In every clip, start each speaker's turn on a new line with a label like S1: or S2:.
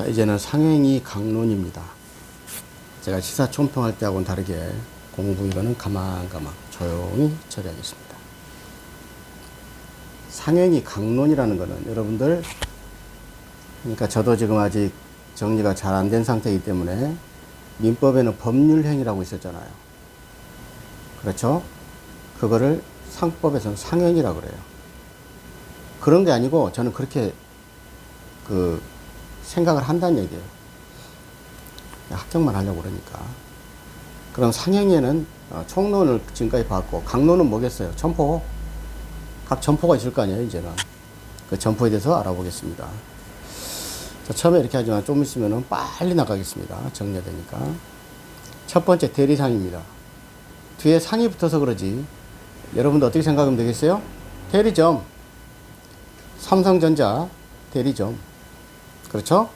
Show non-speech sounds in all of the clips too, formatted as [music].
S1: 자, 이제는 상행위 강론입니다. 제가 시사 총평할 때하고는 다르게 공부 이거는 가만가만 조용히 처리하겠습니다. 상행위 강론이라는 거는 여러분들 그러니까 저도 지금 아직 정리가 잘 안 된 상태이기 때문에 민법에는 법률행위라고 있었잖아요. 그렇죠? 그거를 상법에서는 상행이라고 그래요. 그런 게 아니고 저는 그렇게 그 생각을 한다는 얘기예요. 합격만 하려고 그러니까. 그럼 상행에는 어, 총론을 지금까지 봤고 강론은 뭐겠어요? 점포. 각 점포가 있을 거 아니에요, 이제는. 그 점포에 대해서 알아보겠습니다. 자, 처음에 이렇게 하지만 좀 있으면 빨리 나가겠습니다. 정리가 되니까. 첫 번째 대리상입니다. 뒤에 상이 붙어서 그러지. 여러분도 어떻게 생각하면 되겠어요? 대리점. 삼성전자 대리점. 그렇죠?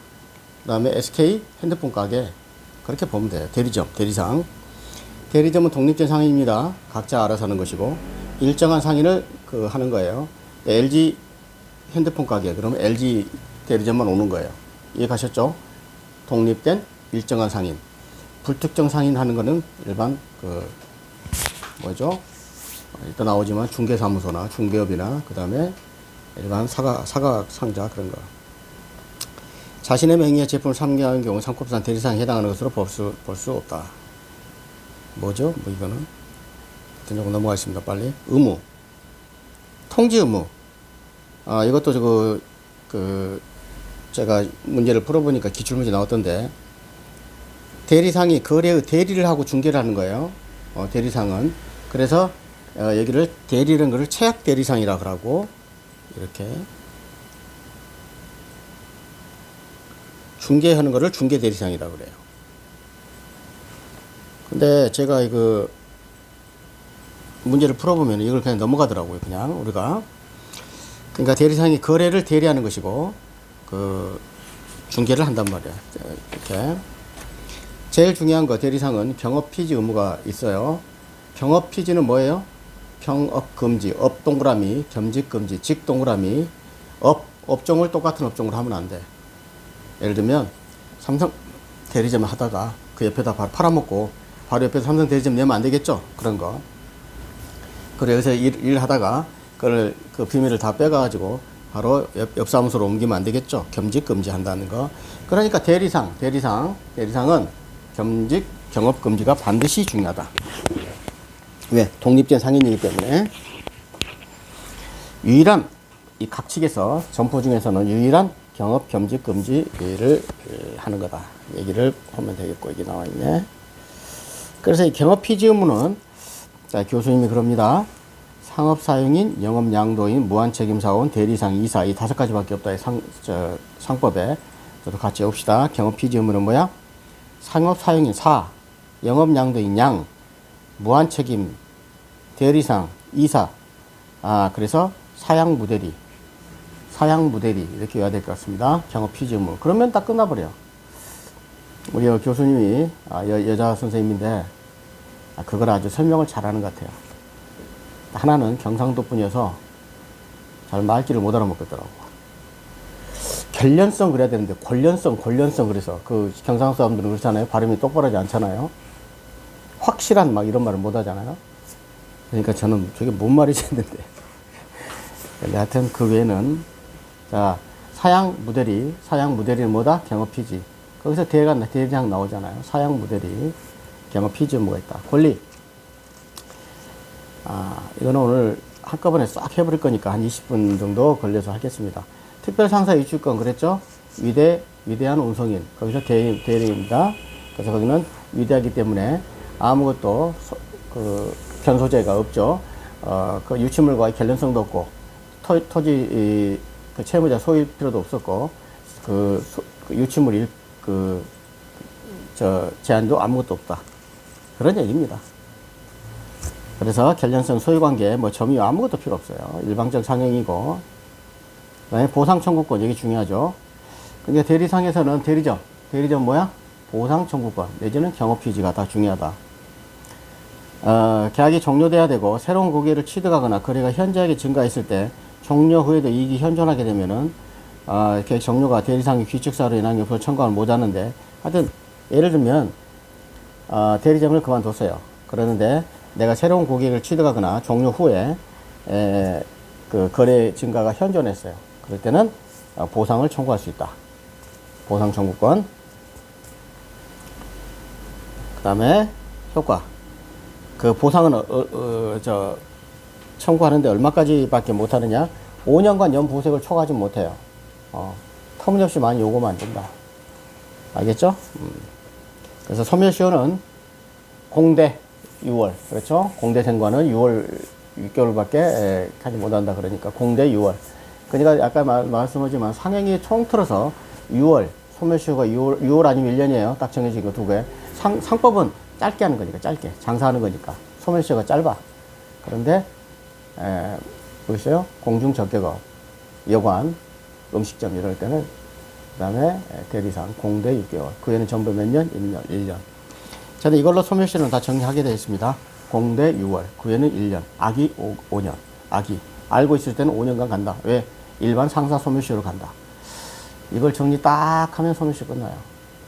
S1: 그 다음에 SK 핸드폰 가게. 그렇게 보면 돼요. 대리점, 대리상. 대리점은 독립된 상인입니다. 각자 알아서 하는 것이고, 일정한 상인을 그 하는 거예요. LG 핸드폰 가게. 그러면 LG 대리점만 오는 거예요. 이해 가셨죠? 독립된 일정한 상인. 불특정 상인 하는 거는 일반 그 뭐죠? 일단 나오지만 중개사무소나 중개업이나 그 다음에 일반 사각 사각 상자 그런 거. 자신의 명의의 제품을 상계하는 경우 상급산 대리상에 해당하는 것으로 볼 수 볼 수 없다. 뭐죠? 뭐 이거는 조금 넘어가겠습니다. 빨리 의무 통지 의무. 아 이것도 저거 그 제가 문제를 풀어보니까 기출문제 나왔던데 대리상이 거래의 대리를 하고 중개를 하는 거예요. 어, 대리상은 그래서 어, 여기를 대리라는 것을 최악 대리상이라고 하고 이렇게 중개하는 거를 중개 대리상이라고 그래요. 근데 제가 이거 문제를 풀어보면 이걸 그냥 넘어가더라고요. 그냥 우리가 그러니까 대리상이 거래를 대리하는 것이고 그 중개를 한단 말이야. 이렇게 제일 중요한 거 대리상은 병업 피지 의무가 있어요. 병업 피지는 뭐예요? 병업 금지, 업 동그라미, 겸직 금지, 직 동그라미, 업 업종을 똑같은 업종으로 하면 안 돼. 예를 들면 삼성 대리점을 하다가 그 옆에다 바로 팔아먹고 바로 옆에 삼성 대리점 내면 안 되겠죠? 그런 거. 그래 여기서 일, 일 하다가 그걸 그 비밀을 다 빼가지고 바로 옆, 옆 사무소로 옮기면 안 되겠죠? 겸직 금지 한다는 거. 그러니까 대리상, 대리상, 대리상은 겸직 경업 금지가 반드시 중요하다. 왜? 독립된 상인이기 때문에 유일한 이각 측에서 점포 중에서는 유일한 경업 겸직 금지를 하는 거다. 얘기를 하면 되겠고 여기 나와 있네. 그래서 이 경업 피지 의무는 자 교수님이 그럽니다. 상업 사용인, 영업 양도인, 무한 책임 사원, 대리상, 이사 이 다섯 가지밖에 없다. 이 상, 저, 상법에 저도 같이 봅시다. 경업 피지 의무는 뭐야? 상업 사용인 사, 영업 양도인 양, 무한 책임, 대리상, 이사. 아 그래서 사양 무대리, 사양 무대리 이렇게 해야 될 것 같습니다. 경업 피지 의무. 그러면 딱 끝나버려. 우리 여 교수님이 아, 여, 여자 선생님인데 아, 그걸 아주 설명을 잘하는 것 같아요. 하나는 경상도 분이어서 잘 말귀를 못 알아먹겠더라고. 결련성 그래야 되는데 권련성, 권련성 그래서 그 경상도 사람들은 그렇잖아요. 발음이 똑바로 하지 않잖아요. 확실한 막 이런 말을 못 하잖아요. 그러니까 저는 저게 뭔 말이지 했는데. [laughs] 근데 하여튼 그 외에는 자 사양 무대리, 사양 무대리는 뭐다? 경업 피지. 거기서 대가 대장 나오잖아요. 사양 무대리, 경업 피지 뭐가 있다. 권리. 아, 이거는 오늘 한꺼번에 싹 해버릴 거니까 한 20분 정도 걸려서 하겠습니다. 특별상사 유출권 그랬죠? 위대, 위대한 운송인. 거기서 대, 대리입니다. 그래서 거기는 위대하기 때문에 아무것도 소, 그 변소재가 없죠. 어, 그 유치물과의 관련성도 없고 토, 토지 이, 그 채무자 소일 필요도 없었고 그, 소, 그 유치물 일, 그, 저 제한도 아무것도 없다. 그런 얘기입니다. 그래서 결련성 소유관계 뭐 점유 아무것도 필요 없어요. 일방적 상행이고 그다음에 보상 청구권 여기 중요하죠. 근데 대리상에서는 대리점 대리점 뭐야? 보상 청구권 내지는 경업 피지가 다 중요하다. 어, 계약이 종료돼야 되고 새로운 고객을 취득하거나 거래가 현저하게 증가했을 때 종료 후에도 이익이 현존하게 되면은 아, 계획 종료가 대리상의 규칙사로 인한 경우 청구하면 못 하는데 하여튼 예를 들면 어, 대리점을 그만뒀어요. 그러는데 내가 새로운 고객을 취득하거나 종료 후에 에, 그 거래 증가가 현존했어요. 그럴 때는 어, 보상을 청구할 수 있다. 보상 청구권. 그 다음에 효과. 그 보상은 어, 어, 어, 저 청구하는데 얼마까지밖에 못하느냐? 5년간 연보색을 초과하지 못해요. 어, 터무니없이 많이 요구하면 안 된다. 알겠죠? 음. 그래서 소멸시효는 공대 6월 그렇죠? 공대생과는 6월 6개월밖에 하지 못한다 그러니까 공대 6월. 그러니까 아까 말, 말씀하지만 상행이 통틀어서 6월 소멸시효가 6월, 6월 아니면 1년이에요. 딱 정해진 거 두 개. 상, 상법은 짧게 하는 거니까 짧게 장사하는 거니까 소멸시효가 짧아. 그런데 에, 보이세요? 공중적격업, 여관, 음식점 이럴 때는 그 다음에 대리상 공대 6개월. 그 외에는 전부 몇 년? 1년, 1년. 저는 이걸로 소멸시는 다 정리하게 되어 있습니다. 공대 6월, 그 외에는 1년, 악이 5, 년 악이. 알고 있을 때는 5년간 간다. 왜? 일반 상사 소멸시로 간다. 이걸 정리 딱 하면 소멸시 끝나요.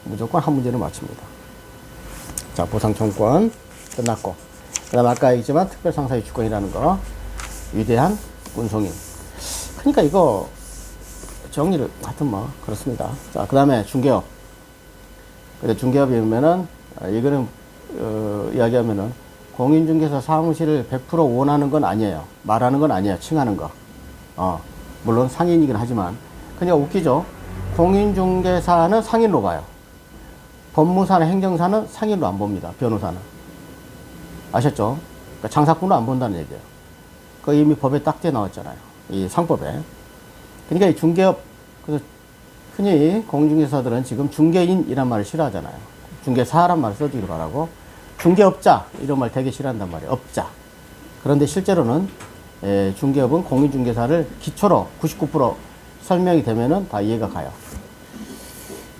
S1: 무조건 한 문제를 맞춥니다. 자, 보상 청구권 끝났고. 그 다음 아까 얘기했지만 특별상사의 주권이라는 거. 위대한 군송인. 그러니까 이거 정리를 하여튼 뭐 그렇습니다. 자, 그 다음에 중개업. 근데 중개업이면은 아, 이거는 어, 이야기하면은 공인중개사 사무실을 100% 원하는 건 아니에요. 말하는 건 아니에요. 칭하는 거. 어, 물론 상인이긴 하지만 그러니까 웃기죠. 공인중개사는 상인으로 봐요. 법무사나 행정사는 상인으로 안 봅니다. 변호사는. 아셨죠? 그러니까 장사꾼으로 안 본다는 얘기예요. 그 이미 법에 딱 돼 나왔잖아요. 이 상법에. 그러니까 이 중개업, 그래서 흔히 공중개사들은 지금 중개인이란 말을 싫어하잖아요. 중개사란 말을 써주기로 바라고, 중개업자, 이런 말 되게 싫어한단 말이에요. 업자. 그런데 실제로는, 에, 중개업은 공인중개사를 기초로 99% 설명이 되면은 다 이해가 가요.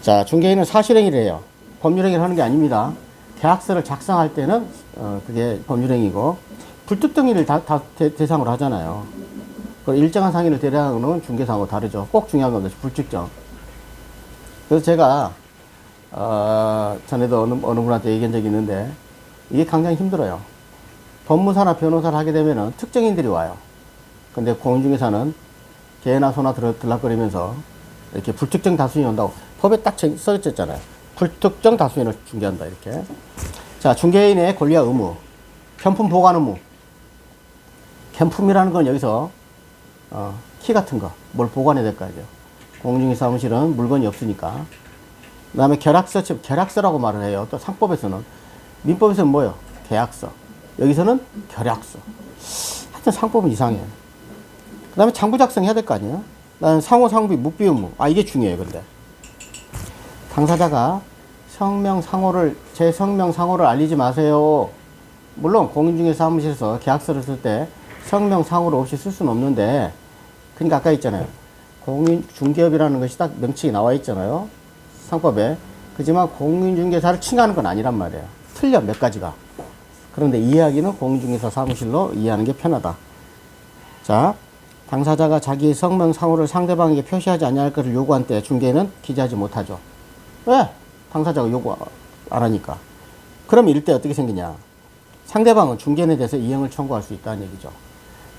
S1: 자, 중개인은 사실행위를 해요. 법률행위를 하는 게 아닙니다. 계약서를 작성할 때는, 어, 그게 법률행위고, 불특정인을 다, 다 대, 대상으로 하잖아요. 그 일정한 상인을 대상으로 는 중개사하고 다르죠. 꼭 중요한 건 불특정. 그래서 제가 어, 전에도 어느, 어느 분한테 얘기한 적이 있는데 이게 굉장히 힘들어요. 법무사나 변호사를 하게 되면은 특정인들이 와요. 근데 공인중개사는 개나 소나 들, 들락거리면서 이렇게 불특정 다수인이 온다고 법에 딱 써있잖아요. 불특정 다수인을 중개한다 이렇게. 자 중개인의 권리와 의무, 편품 보관 의무. 편품이라는 건 여기서 어, 키 같은 거, 뭘 보관해야 될거 아니에요. 공중의 사무실은 물건이 없으니까. 그 다음에 계약서, 계약서라고 말을 해요. 또 상법에서는. 민법에서는 뭐예요? 계약서. 여기서는 결약서. 하여튼 상법은 이상해. 그 다음에 장부 작성해야 될 거 아니에요? 나는 상호, 상비, 묵비 의무. 아, 이게 중요해요, 근데. 당사자가 성명 상호를, 제 성명 상호를 알리지 마세요. 물론 공인중개 사무실에서 계약서를 쓸 때 성명 상호를 없이 쓸 수는 없는데, 그러니까 아까 있잖아요. 공인 중개업이라는 것이 딱 명칭이 나와 있잖아요. 상법에. 그지만 공인중개사를 칭하는 건 아니란 말이에요. 틀려 몇 가지가. 그런데 이해하기는 공인중개사 사무실로 이해하는 게 편하다. 자, 당사자가 자기 성명 상호를 상대방에게 표시하지 아니할 것을 요구한 때 중개는 기재하지 못하죠. 왜? 당사자가 요구 안 하니까. 그럼 이럴 때 어떻게 생기냐? 상대방은 중개인에 대해서 이행을 청구할 수 있다는 얘기죠.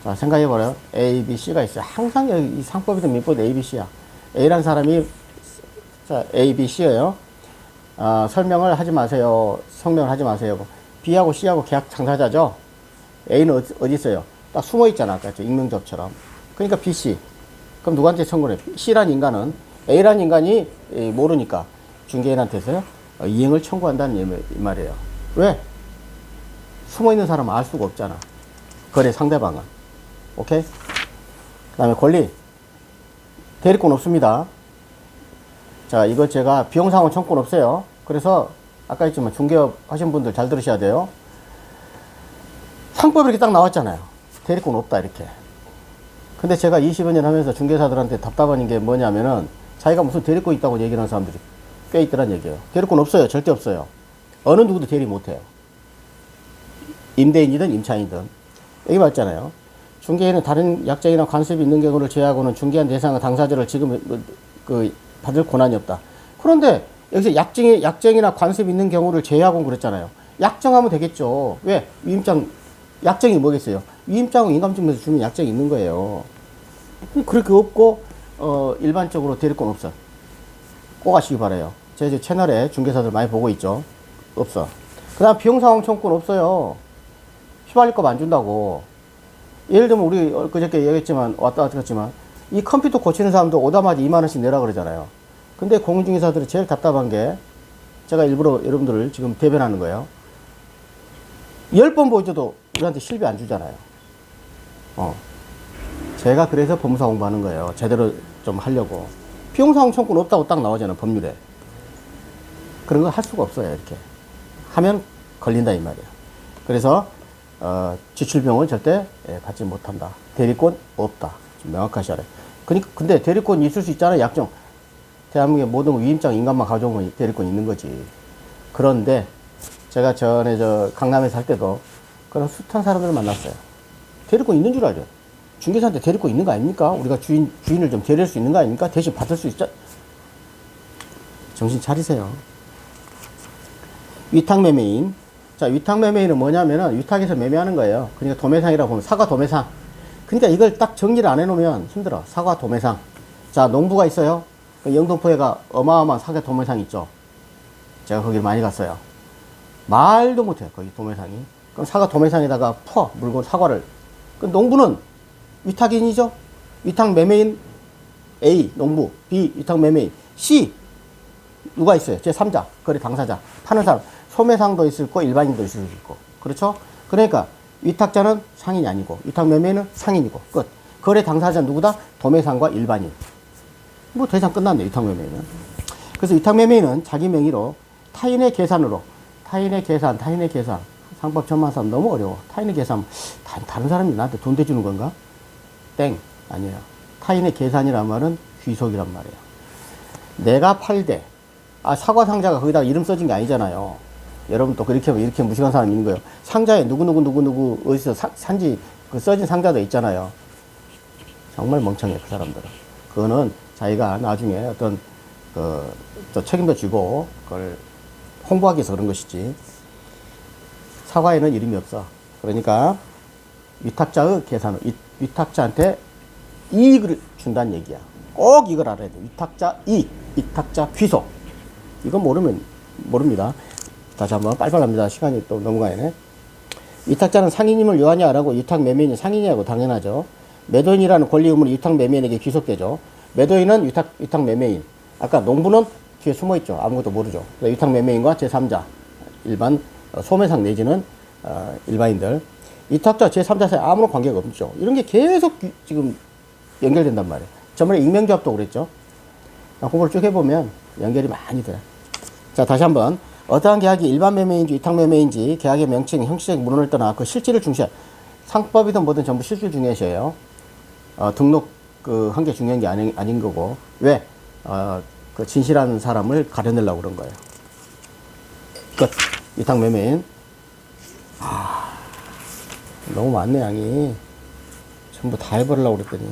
S1: 자, 생각해봐요. A, B, C가 있어요. 항상 여기 이 상법이든 민법도 A, B, C야. A라는 사람이, 자, A, B, C예요. 아, 설명을 하지 마세요. 성명을 하지 마세요. B하고 C하고 계약 당사자죠. A는 어디, 어디 있어요? 딱 숨어 있잖아. 아까 저 익명접처럼. 그러니까 B, C. 그럼 누구한테 청구를 해? C란 인간은 A란 인간이 에, 모르니까 중개인한테서 어, 이행을 청구한다는 이 말이에요. 왜? 숨어 있는 사람은 알 수가 없잖아. 거래 상대방은. 오케이? 그 다음에 권리. 대리권 없습니다. 자, 이거 제가 비용상환 청구권 없어요. 그래서 아까 했지만 중개업 하신 분들 잘 들으셔야 돼요. 상법이 이렇게 딱 나왔잖아요. 대리권 없다, 이렇게. 근데 제가 20여 년 하면서 중개사들한테 답답한 게 뭐냐면은 자기가 무슨 대리권 있다고 얘기하는 사람들이 꽤 있더란 얘기예요. 대리권 없어요. 절대 없어요. 어느 누구도 대리 못 해요. 임대인이든 임차인이든. 여기 맞잖아요. 중개인은 다른 약정이나 관습이 있는 경우를 제외하고는 중개한 대상은 당사자를 지금 그, 그 받을 권한이 없다. 그런데 여기서 약정이 약정이나 관습이 있는 경우를 제외하고는 그랬잖아요. 약정하면 되겠죠. 왜? 위임장 약정이 뭐겠어요? 위임장은 인감증명서 주면 약정이 있는 거예요. 그렇게 없고 어, 일반적으로 대리권 없어. 꼭 아시기 바라요. 제 이제 채널에 중개사들 많이 보고 있죠. 없어. 그 다음 비용상황 청구권 없어요. 휘발릴 거안 준다고. 예를 들면 우리 그저께 얘기했지만 왔다 갔다 했지만 이 컴퓨터 고치는 사람도 오다마자 2만 원씩 내라 그러잖아요. 근데 공인중개사들이 제일 답답한 게 제가 일부러 여러분들을 지금 대변하는 거예요. 10번 보여줘도 우리한테 실비 안 주잖아요. 어. 제가 그래서 법무사 공부하는 거예요. 제대로 좀 하려고. 비용사항 청구는 없다고 딱 나오잖아요. 법률에. 그런 거 할 수가 없어요. 이렇게. 하면 걸린다 이 말이에요. 그래서 어, 지출비용을 절대 예, 받지 못한다. 대리권 없다. 좀 명확하시 하래. 그러니까 근데 대리권 있을 수 있잖아요. 약정. 대한민국의 모든 거 위임장 인감만 가져오면 대리권 있는 거지. 그런데 제가 전에 저 강남에 살 때도 그런 숱한 사람들을 만났어요. 대리권 있는 줄 알죠. 중개사한테 대리권 있는 거 아닙니까? 우리가 주인, 주인을 좀 데릴 수 있는 거 아닙니까? 대신 받을 수 있죠? 정신 차리세요. 위탁매매인. 자, 위탁 매매인은 뭐냐면은 위탁에서 매매하는 거예요. 그러니까 도매상이라고 보면 사과 도매상. 그러니까 이걸 딱 정리를 안 해놓으면 힘들어. 사과 도매상. 자, 농부가 있어요. 그 영등포에가 어마어마한 사과 도매상 있죠. 제가 거기를 많이 갔어요. 말도 못해요. 거기 도매상이. 그럼 사과 도매상에다가 퍼 물건 사과를. 그 농부는 위탁인이죠. 위탁 매매인 A 농부, B 위탁 매매인, C 누가 있어요? 제 3자 거래 당사자 파는 사람 소매상도 있을 거 일반인도 있을 수 있고 그렇죠? 그러니까 위탁자는 상인이 아니고 위탁 매매인은 상인이고 끝. 거래 당사자 누구다? 도매상과 일반인. 뭐더 이상 끝났네 위탁 매매는. 그래서 위탁 매매인은 자기 명의로 타인의 계산으로 타인의 계산, 타인의 계산 상법 전문사람 너무 어려워. 타인의 계산 다, 다른 사람이 나한테 돈 대주는 건가? 땡 아니에요. 타인의 계산이란 말은 귀속이란 말이에요. 내가 팔되 아 사과 상자가 거기다가 이름 써진 게 아니잖아요. 여러분 또 그렇게 하면 이렇게 무식한 사람이 있는 거예요. 상자에 누구 누구 누구 누구 어디서 사- 산지 그 써진 상자도 있잖아요. 정말 멍청해 그 사람들은. 그거는 자기가 나중에 어떤 그 또 책임도 지고 그걸 홍보하기 위해서 그런 것이지. 사과에는 이름이 없어. 그러니까 위탁자의 계산을 위- 위탁자한테 이익을 준다는 얘기야. 꼭 이걸 알아야 돼. 위탁자 이익, 위탁자 귀속. 이거 모르면 모릅니다. 다시 한번 빨빨합니다. 시간이 또 넘어가네. 위탁자는 상인임을 하고 위탁 매매인이 상인이라고 당연하죠. 매도인이라는 권리 의무는 위탁 매매인에게 귀속되죠. 매도인은 위탁, 위탁 매매인. 아까 농부는 뒤에 숨어 있죠. 아무것도 모르죠. 위탁 매매인과 제3자, 일반 어, 소매상 내지는 어, 일반인들. 위탁자 제3자 사이 아무런 관계가 없죠. 이런 게 계속 기- 지금 연결된단 말이에요. 저번에 익명조합도 그랬죠. 아, 그걸 쭉 해보면 연결이 많이 돼. 자, 다시 한번. 어떠한 계약이 일반 매매인지 위탁 매매인지 계약의 명칭, 형식적 문헌을 떠나 그 실질을 중시한 상법이든 뭐든 전부 실질 중요시해요. 어, 등록 그 한 게 중요한 게 아닌, 아닌 거고. 왜? 어, 그 진실한 사람을 가려내려고 그런 거예요. 끝. 위탁 매매인. 아, 너무 많네, 양이. 전부 다 해버리려고 그랬더니.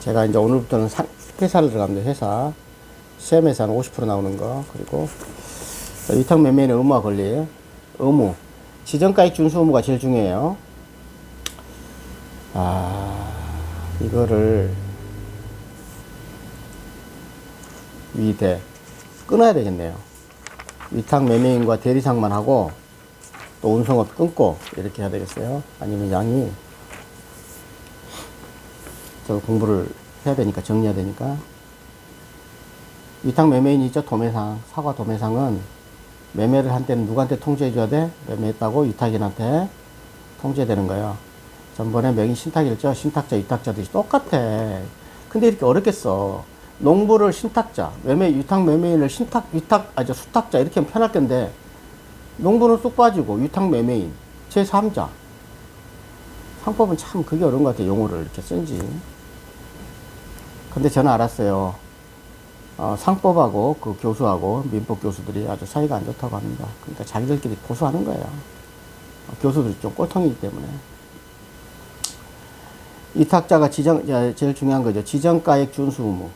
S1: 제가 이제 오늘부터는 사- 회사를 들어갑니다. 회사. 시험에서는 50% 나오는 거. 그리고 위탁 매매는 의무와 권리. 의무. 지정가액 준수 의무가 제일 중요해요. 아, 이거를 위대 끊어야 되겠네요. 위탁 매매인과 대리상만 하고 또 운송업 끊고 이렇게 해야 되겠어요. 아니면 양이 저 공부를 해야 되니까 정리해야 되니까 위탁 매매인이죠 도매상. 사과 도매상은 매매를 한 때는 누구한테 통지해 줘야 돼? 매매했다고 위탁인한테 통지되는 거예요. 전번에 명의 신탁일죠 신탁자 위탁자도 똑같아. 근데 이렇게 어렵겠어. 농부를 신탁자 매매 위탁 매매인을 신탁 위탁 아저 수탁자 이렇게 하면 편할 텐데 농부는 쑥 빠지고 위탁 매매인 제3자. 상법은 참 그게 어려운 것 같아요 용어를 이렇게 쓴지. 근데 저는 알았어요. 어, 상법하고 그 교수하고 민법 교수들이 아주 사이가 안 좋다고 합니다. 그러니까 자기들끼리 고소하는 거예요. 교수들이 좀 꼴통이기 때문에. 위탁자가 지정, 야, 제일 중요한 거죠. 지정가액 준수 의무.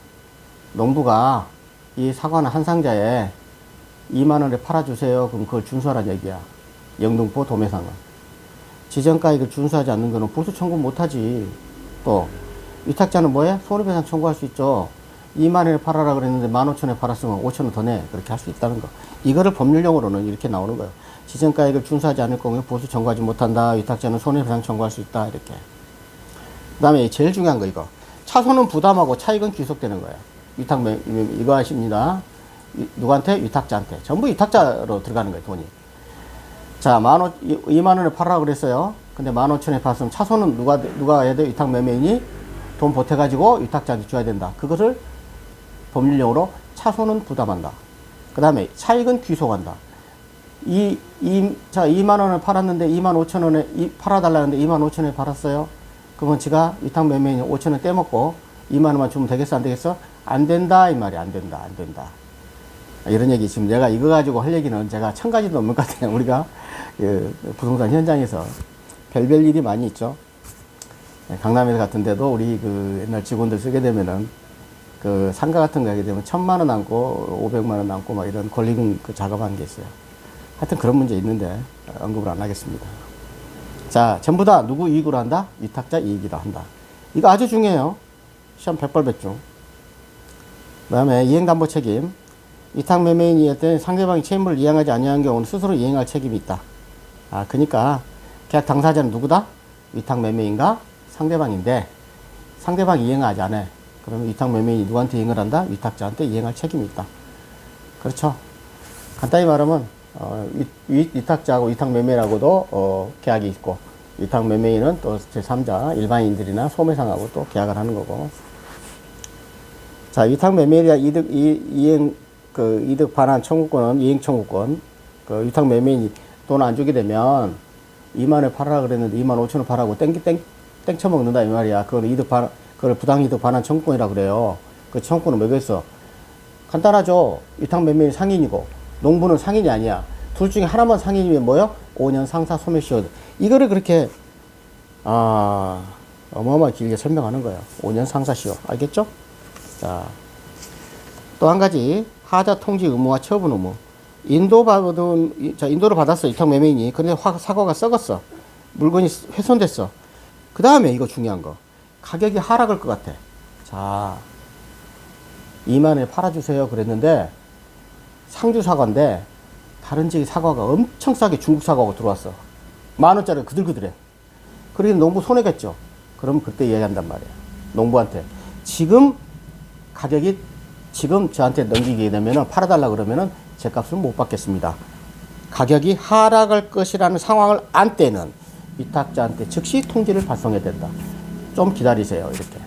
S1: 농부가 이 사과는 한 상자에 2만 원에 팔아주세요. 그럼 그걸 준수하라는 얘기야. 영등포 도매상은. 지정가액을 준수하지 않는 거는 보수 청구 못하지. 또 위탁자는 뭐해? 손해배상 청구할 수 있죠. 2만 원에 팔아라 그랬는데 15,000원에 팔았으면 5,000원 더 내. 그렇게 할 수 있다는 거. 이거를 법률용어로는 이렇게 나오는 거예요. 지정가액을 준수하지 않을 경우에 보수 청구하지 못한다. 위탁자는 손해배상 청구할 수 있다. 이렇게. 그 다음에 제일 중요한 거 이거. 차손은 부담하고 차익은 귀속되는 거예요. 위탁, 매- 이거 하십니다. 위- 누구한테? 위탁자한테. 전부 위탁자로 들어가는 거예요, 돈이. 자, 만 오, 이- 2만 원에 팔으라고 그랬어요. 근데 만 오천에 팔았으면 차손은 누가, 누가 해야 돼? 위탁 매매인이 돈 보태가지고 위탁자한테 줘야 된다. 그것을 법률용어로 차손은 부담한다. 그 다음에 차익은 귀속한다. 이, 이, 자, 2만 원을 팔았는데 2만 5천 원에 이, 팔아달라는데 2만 5천 원에 팔았어요. 그러면 지가 위탁 매매인이 5천 원 떼먹고 2만 원만 주면 되겠어? 안 되겠어? 안 된다. 이 말이 안 된다. 안 된다. 이런 얘기 지금 내가 이거 가지고 할 얘기는 제가 천 가지도 넘는 것 같아요. [laughs] 우리가 그 부동산 현장에서 별별 일이 많이 있죠. 네, 강남에서 같은 데도 우리 그 옛날 직원들 쓰게 되면은 그 상가 같은 거 하게 되면 천만 원 남고 오백만 원 남고 막 이런 권리금 그 작업하는 게 있어요. 하여튼 그런 문제 있는데 언급을 안 하겠습니다. 자, 전부 다 누구 이익으로 한다? 위탁자 이익이다 한다. 이거 아주 중요해요. 시험 100발백중. 그 다음에 이행담보 책임. 위탁 매매인이 할때 상대방이 채무를 이행하지 아니한 경우는 스스로 이행할 책임이 있다. 아, 그러니까 계약 당사자는 누구다? 위탁 매매인과 상대방인데 상대방이 이행하지 않아. 그러면 위탁 매매인이 누구한테 이행을 한다? 위탁자한테 이행할 책임이 있다. 그렇죠? 간단히 말하면 어, 위, 위, 위 탁자하고 위탁 매매라고도 어, 계약이 있고 위탁 매매인은 또 제3자 일반인들이나 소매상하고 또 계약을 하는 거고 자 위탁 매매인이야 이득 이, 이행 그 이득 반환 청구권은 이행 청구권 그 위탁 매매인이 돈 안 주게 되면 2만 원에 팔아라 그랬는데 2만 5천 원 팔라고 땡기 땡 땡쳐 먹는다 이 말이야 그걸 이득 반 그걸 부당 이득 반환 청구권이라 그래요 그 청구권은 뭐겠어 간단하죠. 위탁 매매인 상인이고 농부는 상인이 아니야. 둘 중에 하나만 상인이면 뭐요? 5년 상사 소멸 시효. 이거를 그렇게 아 어마어마하게 길게 설명하는 거예요. 5년 상사 시효. 알겠죠? 자, 또 한 가지 하자 통지 의무와 처분 의무. 인도 받은 이- 자 인도를 받았어 위탁 매매인이. 근데 화, 사과가 썩었어. 물건이 훼손됐어. 그 다음에 이거 중요한 거. 가격이 하락할 것 같아. 자, 2만 원에 팔아주세요 그랬는데 상주 사과인데 다른 지역 사과가 엄청 싸게 중국 사과가 들어왔어. 만 원짜리 그들그들해. 그러니 농부 손해겠죠. 그럼 그때 이야기한단 말이야. 농부한테. 지금 가격이 지금 저한테 넘기게 되면은 팔아달라 그러면은 제 값을 못 받겠습니다. 가격이 하락할 것이라는 상황을 안 때는 위탁자한테 즉시 통지를 발송해야 된다 좀 기다리세요 이렇게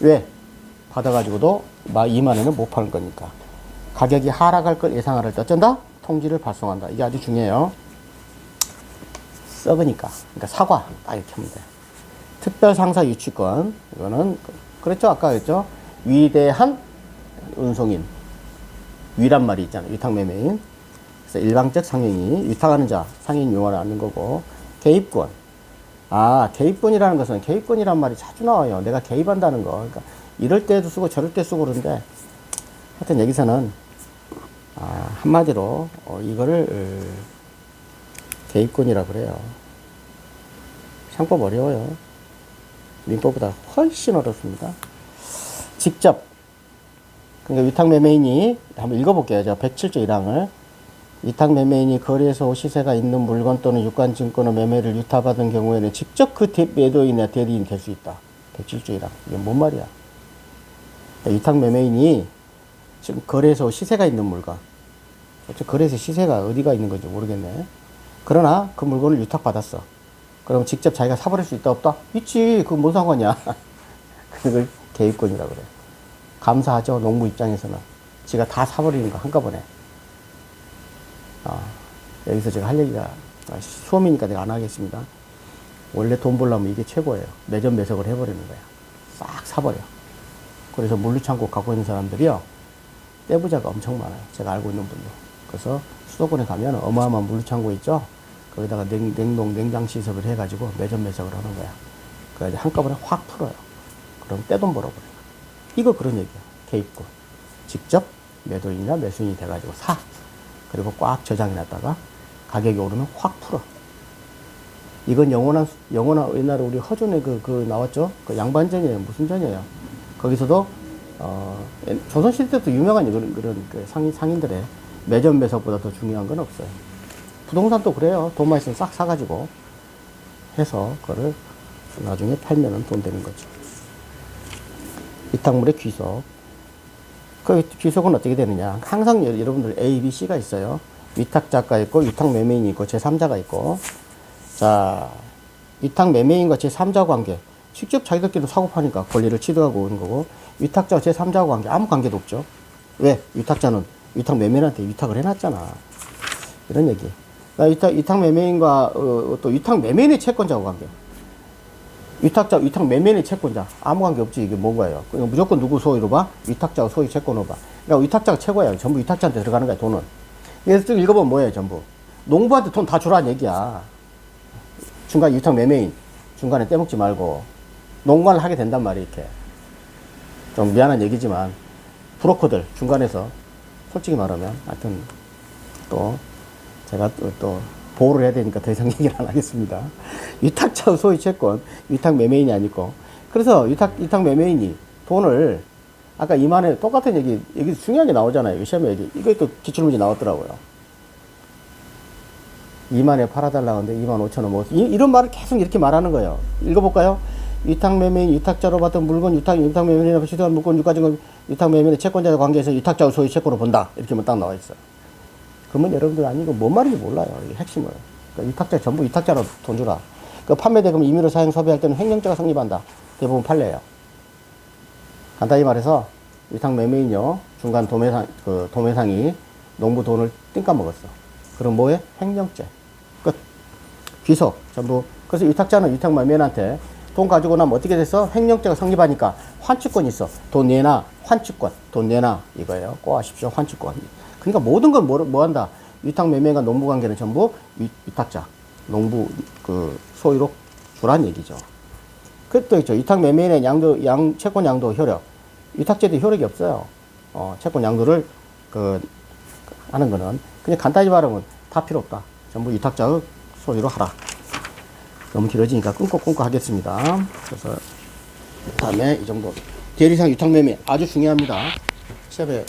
S1: 왜? 받아가지고도 마 2만 원은 못 파는 거니까 가격이 하락할 걸 예상할 때 어쩐다? 통지를 발송한다. 이게 아주 중요해요. 썩으니까. 그러니까 사과 딱 이렇게 하면 돼. 특별 상사 유치권 이거는 그랬죠 아까 그랬죠 위대한 운송인 위란 말이 있잖아요 위탁 매매인 그래서 일방적 상행이 위탁하는 자 상인 용어를 아는 거고 개입권 아, 개입권이라는 것은 개입권이란 말이 자주 나와요. 내가 개입한다는 거. 그러니까 이럴 때도 쓰고 저럴 때 쓰고 그러는데 하여튼 여기서는 아, 한마디로 어, 이거를 어, 개입권이라 그래요. 상법 어려워요. 민법보다 훨씬 어렵습니다. 직접 그러니까 위탁 매매인이 한번 읽어볼게요. 제가 107조 1항을 위탁 매매인이 거래소 시세가 있는 물건 또는 유관 증권의 매매를 유타받은 경우에는 직접 그 대- 매도인의 대리인이 될 수 있다. 107조이라. 이게 뭔 말이야? 그러니까 위탁 매매인이 지금 거래소 시세가 있는 물건. 거래소 시세가 어디가 있는 건지 모르겠네. 그러나 그 물건을 유탁받았어. 그럼 직접 자기가 사버릴 수 있다 없다? 있지. 그건 뭔 상관이야. [laughs] 그걸 개입권이라고 그래. 감사하죠. 농부 입장에서는. 지가 다 사버리는 거 한꺼번에. 아, 여기서 제가 할 얘기가 아, 수험이니까 내가 안 하겠습니다. 원래 돈 벌려면 이게 최고예요. 매점 매석을 해버리는 거야. 싹 사버려. 그래서 물류창고 갖고 있는 사람들이요. 떼부자가 엄청 많아요. 제가 알고 있는 분도. 그래서 수도권에 가면 어마어마한 물류창고 있죠? 거기다가 냉, 냉동, 냉장 시설을 해가지고 매점 매석을 하는 거야. 그래서 한꺼번에 확 풀어요. 그럼 떼돈 벌어버려요. 이거 그런 얘기야. 개입구. 직접 매도인이나 매수인이 돼가지고 사. 그리고 꽉 저장해놨다가 가격이 오르면 확 풀어. 이건 영원한, 수- 영원한, 옛날에 우리 허준에 그, 그 나왔죠? 그 양반전이에요. 무슨 전이에요? 거기서도, 어, 옛- 조선시대 때도 유명한 그런, 그런 그 상인, 상인들의 매점 매석보다 더 중요한 건 없어요. 부동산도 그래요. 돈만 있으면 싹 사가지고 해서 그거를 나중에 팔면은 돈 되는 거죠. 위탁물의 귀속. 그 귀속은 어떻게 되느냐. 항상 여- 여러분들 A, B, C가 있어요. 위탁자가 있고, 위탁 매매인이 있고, 제3자가 있고. 자, 위탁 매매인과 제3자 관계. 직접 자기들끼리 사고 파니까 권리를 취득하고 오는 거고, 위탁자와 제3자 관계 아무 관계도 없죠. 왜? 위탁자는 위탁 매매인한테 위탁을 해놨잖아. 이런 얘기. 나 위탁, 위탁 매매인과 어, 또 위탁 매매인의 채권자와 관계. 위탁자, 위탁 매매인의 채권자. 아무 관계 없지. 이게? 그냥 무조건 누구 소유로 봐? 위탁자가 소유 채권으로 봐. 그러니까 위탁자가 최고야. 전부 위탁자한테 들어가는 거야, 돈은. 그래서 쭉 읽어보면 뭐예요, 전부? 농부한테 돈 다 주라는 얘기야. 중간 위탁 매매인. 중간에 떼먹지 말고. 농관을 하게 된단 말이야, 이렇게. 좀 미안한 얘기지만, 브로커들, 중간에서, 솔직히 말하면, 하여튼, 또, 제가 또, 또 보호를 해야 되니까 더 이상 [laughs] 얘기를 안 하겠습니다. 위탁자 소유 채권, 위탁 매매인이 아니고. 그래서 위탁, 위탁 매매인이 돈을 아까 2만에 똑같은 얘기, 얘기 중요하게 나오잖아요. 시험에. 이거 또 기출문제 나왔더라고요. 2만에 팔아달라고 하는데 2만 5천 원 먹었어. 이- 이런 말을 계속 이렇게 말하는 거예요. 읽어볼까요? 위탁 매매인, 위탁자로 받은 물건, 위탁, 위탁 매매인이나 시도한 물건, 유가증금, 위탁 매매인의 채권자의 관계에서 위탁자 소유 채권으로 본다. 이렇게만 딱 나와 있어요. 그러면 여러분들 아니 이거 뭔 말인지 몰라요. 이 핵심을. 그러니까 위탁자 전부 위탁자로 돈 주라. 그 판매 대금 임의로 사용 소비할 때는 횡령죄가 성립한다. 대부분 판례예요. 간단히 말해서 위탁 매매인요 중간 도매상 그 도매상이 농부 돈을 띵까 먹었어. 그럼 뭐해? 횡령죄. 끝. 귀속 전부. 그래서 위탁자는 위탁 매매인한테 돈 가지고 나면 어떻게 됐어? 횡령죄가 성립하니까 환축권이 있어. 돈 내나 환축권. 돈 내나 이거예요. 꼭 아십시오. 환축권. 그러니까 모든 건 뭐, 뭐 한다? 위탁 매매가 농부 관계는 전부 위, 위탁자, 농부 그 소유로 주란 얘기죠. 그또 있죠. 위탁 매매인의 양도, 양, 채권 양도 효력. 위탁제도 효력이 없어요. 어, 채권 양도를 그 하는 거는 그냥 간단히 말하면 다 필요 없다. 전부 위탁자의 소유로 하라. 너무 길어지니까 끊고 끊고 하겠습니다. 그래서 다음에 이 정도. 대리상 위탁 매매 아주 중요합니다. 시합에